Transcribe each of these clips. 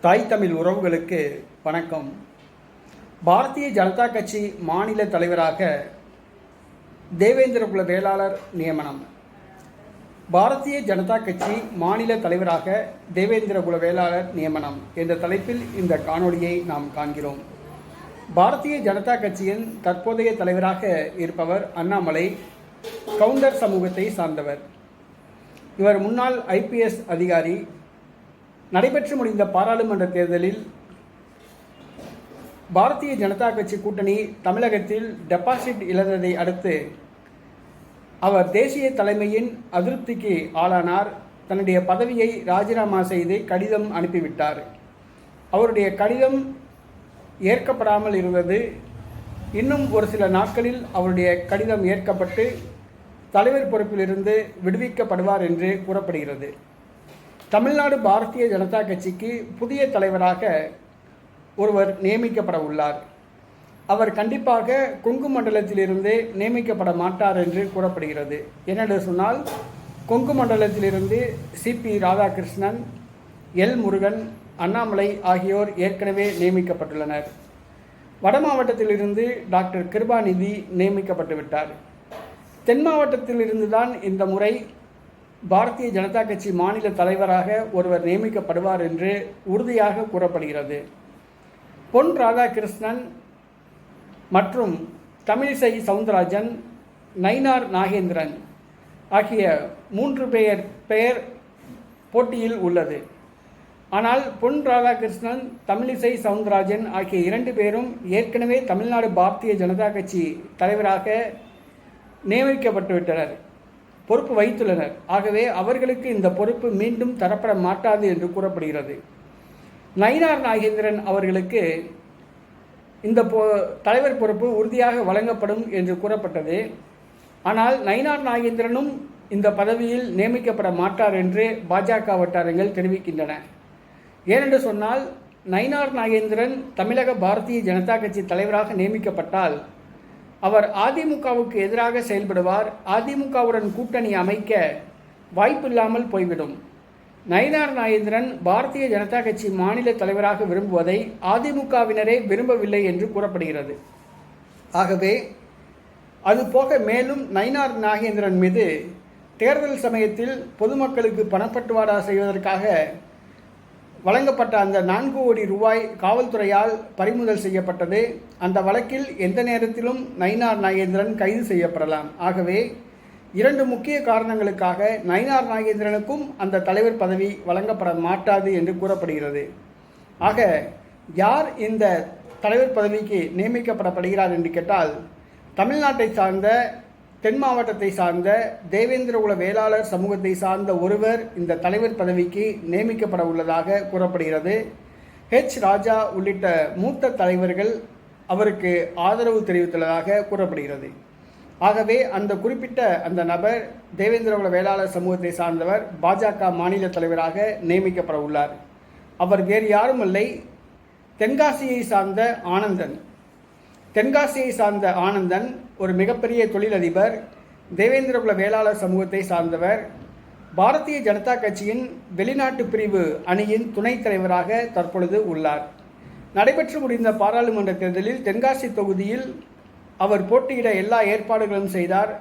தாய் தமிழ் உறவுகளுக்கு வணக்கம். பாரதிய ஜனதா கட்சி மாநில தலைவராக தேவேந்திரகுல வேளாளர் நியமனம். பாரதிய ஜனதா கட்சி மாநில தலைவராக தேவேந்திரகுல வேளாளர் நியமனம் என்ற தலைப்பில் இந்த காணொளியை நாம் காண்கிறோம். பாரதிய ஜனதா கட்சியின் தற்போதைய தலைவராக இருப்பவர் அண்ணாமலை கவுண்டர் சமூகத்தை சார்ந்தவர். இவர் முன்னாள் ஐபிஎஸ் அதிகாரி நடைபெற்று முடிந்த பாராளுமன்ற தேர்தலில் பாரதிய ஜனதா கட்சி கூட்டணி தமிழகத்தில் டெபாசிட் இழந்ததை அடுத்து அவர் தேசிய தலைமையின் அதிருப்திக்கு ஆளானார். தன்னுடைய பதவியை ராஜினாமா செய்து கடிதம் அனுப்பிவிட்டார். அவருடைய கடிதம் ஏற்கப்படாமல் இருந்தது. இன்னும் ஒரு சில நாட்களில் அவருடைய கடிதம் ஏற்கப்பட்டு தலைவர் பொறுப்பிலிருந்து விடுவிக்கப்படுவார் என்று கூறப்படுகிறது. தமிழ்நாடு பாரதிய ஜனதா கட்சிக்கு புதிய தலைவராக ஒருவர் நியமிக்கப்பட உள்ளார். அவர் கண்டிப்பாக கொங்கு மண்டலத்திலிருந்து நியமிக்கப்பட மாட்டார் என்று கூறப்படுகிறது. என்னென்று சொன்னால் கொங்கு மண்டலத்திலிருந்து C P Radhakrishnan L. Murugan Annamalai ஆகியோர் ஏற்கனவே நியமிக்கப்பட்டுள்ளனர். வட மாவட்டத்திலிருந்து டாக்டர் கிருபாநிதி நியமிக்கப்பட்டு விட்டார் தென் மாவட்டத்திலிருந்து தான் இந்த முறை பாரதிய ஜனதா கட்சி மாநில தலைவராக ஒருவர் நியமிக்கப்படுவார் என்று உறுதியாக கூறப்படுகிறது. பொன் ராதாகிருஷ்ணன் மற்றும் தமிழிசை சவுந்தரராஜன் நயினார் நாகேந்திரன் ஆகிய மூன்று பெயர் பெயர் போட்டியில் உள்ளது. ஆனால் பொன் ராதாகிருஷ்ணன் தமிழிசை சவுந்தரராஜன் ஆகிய இரண்டு பேரும் ஏற்கனவே தமிழ்நாடு பாரதிய ஜனதா கட்சி தலைவராக நியமிக்கப்பட்டுவிட்டனர். பொறுப்பு வைத்துள்ளனர். ஆகவே அவர்களுக்கு இந்த பொறுப்பு மீண்டும் தரப்பட மாட்டாது என்று கூறப்படுகிறது. நயினார் நாகேந்திரன் அவர்களுக்கு இந்த பொ தலைவர் பொறுப்பு உறுதியாக வழங்கப்படும் என்று கூறப்பட்டது. ஆனால் நயினார் நாகேந்திரனும் இந்த பதவியில் நியமிக்கப்பட மாட்டார் என்று பாஜக வட்டாரங்கள் தெரிவிக்கின்றன. ஏனென்று சொன்னால் நயினார் நாகேந்திரன் தமிழக பாரதிய ஜனதா கட்சி தலைவராக நியமிக்கப்பட்டால் அவர் அதிமுகவுக்கு எதிராக செயல்படுவார். அதிமுகவுடன் கூட்டணி அமைக்க வாய்ப்பில்லாமல் போய்விடும். நயினார் நாயேந்திரன் பாரதிய ஜனதா கட்சி மாநில தலைவராக விரும்புவதை அதிமுகவினரே விரும்பவில்லை என்று கூறப்படுகிறது. ஆகவே அதுபோக மேலும் நயினார் நாகேந்திரன் மீது தேர்தல் சமயத்தில் பொதுமக்களுக்கு பணப்பட்டுவாடா செய்வதற்காக வழங்கப்பட்ட அந்த நான்கு கோடி ரூபாய் காவல்துறையால் பறிமுதல் செய்யப்பட்டது. அந்த வழக்கில் எந்த நேரத்திலும் நயினார் நாகேந்திரன் கைது செய்யப்படலாம். ஆகவே இரண்டு முக்கிய காரணங்களுக்காக நயினார் நாகேந்திரனுக்கும் அந்த தலைவர் பதவி வழங்கப்பட மாட்டாது என்று கூறப்படுகிறது. ஆக யார் இந்த தலைவர் பதவிக்கு நியமிக்கப்படப்படுகிறார் என்று கேட்டால் தமிழ்நாட்டை சார்ந்த தென் மாவட்டத்தை சார்ந்த தேவேந்திரகுல வேளாளர் சமூகத்தை சார்ந்த ஒருவர் இந்த தலைவர் பதவிக்கு நியமிக்கப்பட உள்ளதாக கூறப்படுகிறது. ஹெச் ராஜா உள்ளிட்ட மூத்த தலைவர்கள் அவருக்கு ஆதரவு தெரிவித்துள்ளதாக கூறப்படுகிறது. ஆகவே அந்த குறிப்பிட்ட அந்த நபர் தேவேந்திரகுல வேளாளர் சமூகத்தை சார்ந்தவர் பாஜக மாநில தலைவராக நியமிக்கப்பட உள்ளார். அவர் வேறு யாரும் இல்லை தென்காசியை சார்ந்த ஆனந்தன் தென்காசியை சார்ந்த ஆனந்தன் ஒரு மிகப்பெரிய தொழிலதிபர் தேவேந்திரகுல வேளாளர் சமூகத்தை சார்ந்தவர் பாரதிய ஜனதா கட்சியின் வெளிநாட்டு பிரிவு அணியின் துணைத் தலைவராக தற்பொழுது உள்ளார். நடைபெற்று முடிந்த பாராளுமன்ற தேர்தலில் தென்காசி தொகுதியில் அவர் போட்டியிட எல்லா ஏற்பாடுகளும் செய்தார்.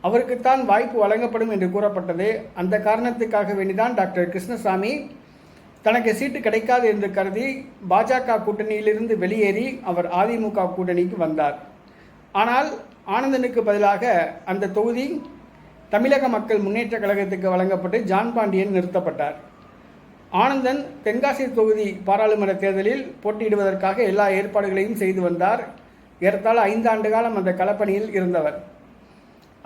அவருக்குத்தான் வாய்ப்பு வழங்கப்படும் என்று கூறப்பட்டது. அந்த காரணத்துக்காக வேண்டிதான் டாக்டர் கிருஷ்ணசாமி தனக்கு சீட்டு கிடைக்காது என்று கருதி பாஜக கூட்டணியிலிருந்து வெளியேறி அவர் அதிமுக கூட்டணிக்கு வந்தார். ஆனால் ஆனந்தனுக்கு பதிலாக அந்த தொகுதி தமிழக மக்கள் முன்னேற்ற கழகத்துக்கு வழங்கப்பட்டு ஜான் பாண்டியன் நிறுத்தப்பட்டார். ஆனந்தன் தென்காசி தொகுதி பாராளுமன்ற தேர்தலில் போட்டியிடுவதற்காக எல்லா ஏற்பாடுகளையும் செய்து வந்தார். ஏறத்தாழ ஐந்து ஆண்டு காலம் அந்த களப்பணியில் இருந்தவர்.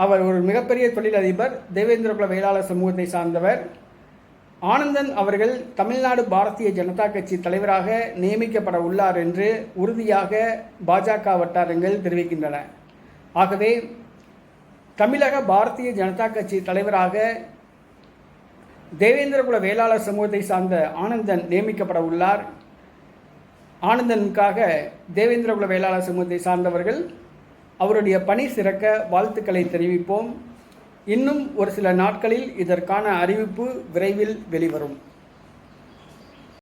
அவர் ஒரு மிகப்பெரிய தொழிலதிபர் தேவேந்திரகுல வேளாளர் சமூகத்தை சார்ந்தவர். ஆனந்தன் அவர்கள் தமிழ்நாடு பாரதிய ஜனதா கட்சி தலைவராக நியமிக்கப்பட உள்ளார் என்று உறுதியாக பாஜக வட்டாரங்கள் தெரிவிக்கின்றன. ஆகவே தமிழக பாரதிய ஜனதா கட்சி தலைவராக தேவேந்திரகுல வேளாளர் சமூகத்தை சார்ந்த ஆனந்தன் நியமிக்கப்பட உள்ளார். ஆனந்தனுக்காக தேவேந்திரகுல வேளாளர் சமூகத்தை சார்ந்தவர்கள் அவருடைய பணி சிறக்க வாழ்த்துக்களை தெரிவிப்போம். இன்னும் ஒரு சில நாட்களில் இதற்கான அறிவிப்பு விரைவில் வெளிவரும்.